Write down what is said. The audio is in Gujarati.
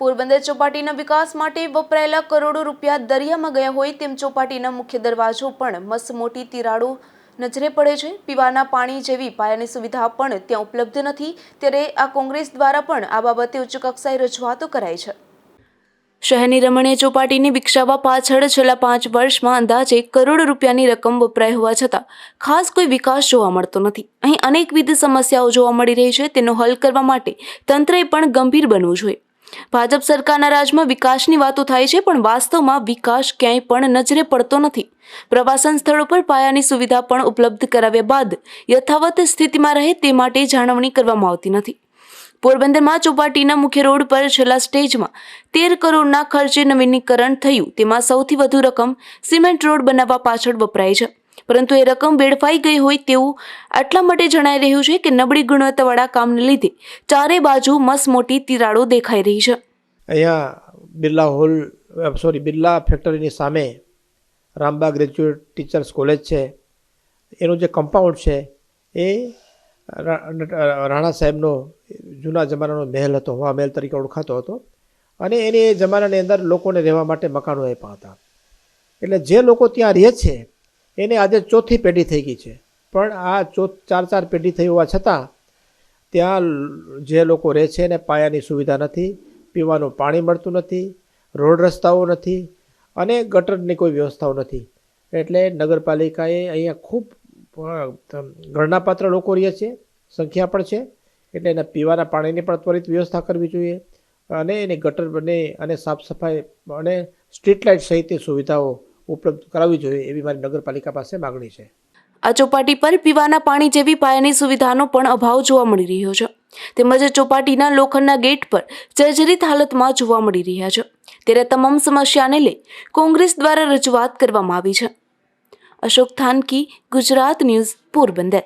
પોરબંદર ચોપાટીના વિકાસ માટે વપરાયેલા કરોડો રૂપિયા દરિયામાં ગયા હોય તેમ ચોપાટીના મુખ્ય દરવાજો પણ મસ્ત મોટી તિરાડો નજરે પડે છે. પીવાના પાણી જેવી પાયાની સુવિધા પણ ત્યાં ઉપલબ્ધ નથી. ત્યારે આ કોંગ્રેસ દ્વારા પણ આ બાબતે ઉચ્ચ કક્ષાએ રજૂઆતો કરાઈ છે. શહેરની રમણીય ચોપાટીને વિકસાવવા પાછળ છેલ્લા પાંચ વર્ષમાં અંદાજે કરોડ રૂપિયાની રકમ વપરાઈ હોવા છતાં ખાસ કોઈ વિકાસ જોવા મળતો નથી. અહીં અનેકવિધ સમસ્યાઓ જોવા મળી રહી છે. તેનો હલ કરવા માટે તંત્રએ પણ ગંભીર બનવું જોઈએ. ભાજપ સરકારના રાજમાં વિકાસની વાતો થાય છે, પણ વાસ્તવમાં વિકાસ ક્યાંય પણ નજરે પડતો નથી. પ્રવાસન સ્થળો પર પાયાની સુવિધા પણ ઉપલબ્ધ કરાવ્યા બાદ યથાવત સ્થિતિમાં રહે તે માટે જાળવણી કરવામાં આવતી નથી. પોરબંદરમાં ચોપાટીના મુખ્ય રોડ પર છેલ્લા સ્ટેજમાં તેર કરોડના ખર્ચે નવીનીકરણ થયું. તેમાં સૌથી વધુ રકમ સિમેન્ટ રોડ બનાવવા પાછળ વપરાય છે. પરંતુ એ રકમ વેડફાઈ ગઈ હોય તેવું આટલા માટે જણાઈ રહ્યું છે કે નબળી ગુણવત્તાવાળા કામને લીધે ચારે બાજુ મસ મોટી તિરાડો દેખાઈ રહી છે. અહીંયા બિરલા હોલ સોરી બિરલા ફેક્ટરીની સામે રામબા ગ્રેજ્યુએટ ટીચર્સ કોલેજ છે. એનું જે કમ્પાઉન્ડ છે એ રાણા સાહેબનો જૂના જમાનાનો મહેલ હતો હવા મહેલ તરીકે ઓળખાતો હતો. અને એની એ જમાનાની અંદર લોકોને રહેવા માટે મકાનો આપ્યા હતા. એટલે જે લોકો ત્યાં રહે છે એને આજે ચોથી પેઢી થઈ ગઈ છે. પણ આ ચો ચાર ચાર પેઢી થઈ હોવા છતાં ત્યાં જે લોકો રહે છે એને પાયાની સુવિધા નથી, પીવાનું પાણી મળતું નથી, રોડ રસ્તાઓ નથી અને ગટરની કોઈ વ્યવસ્થાઓ નથી. એટલે નગરપાલિકાએ અહીંયા ખૂબ ગણનાપાત્ર લોકો રહે છે, સંખ્યા પણ છે, એટલે એના પીવાના પાણીની પણ ત્વરિત વ્યવસ્થા કરવી જોઈએ અને એની ગટર બને અને સાફ સફાઈ અને સ્ટ્રીટ લાઇટ સહિતની સુવિધાઓ ઉપલબ્ધ કરાવવી જોઈએ એવી મારી નગરપાલિકા પાસે માગણી છે. આ ચોપાટી પર પીવાના પાણી જેવી પાયાની સુવિધાનો પણ અભાવ જોવા મળી રહ્યો છે. તેમજ ચોપાટીના લોખંડના ગેટ પર જર્જરિત હાલતમાં જોવા મળી રહ્યા છે. ત્યારે તમામ સમસ્યાને લઈ કોંગ્રેસ દ્વારા રજૂઆત કરવામાં આવી છે. અશોક થાનકી, ગુજરાત ન્યૂઝ, પોરબંદર.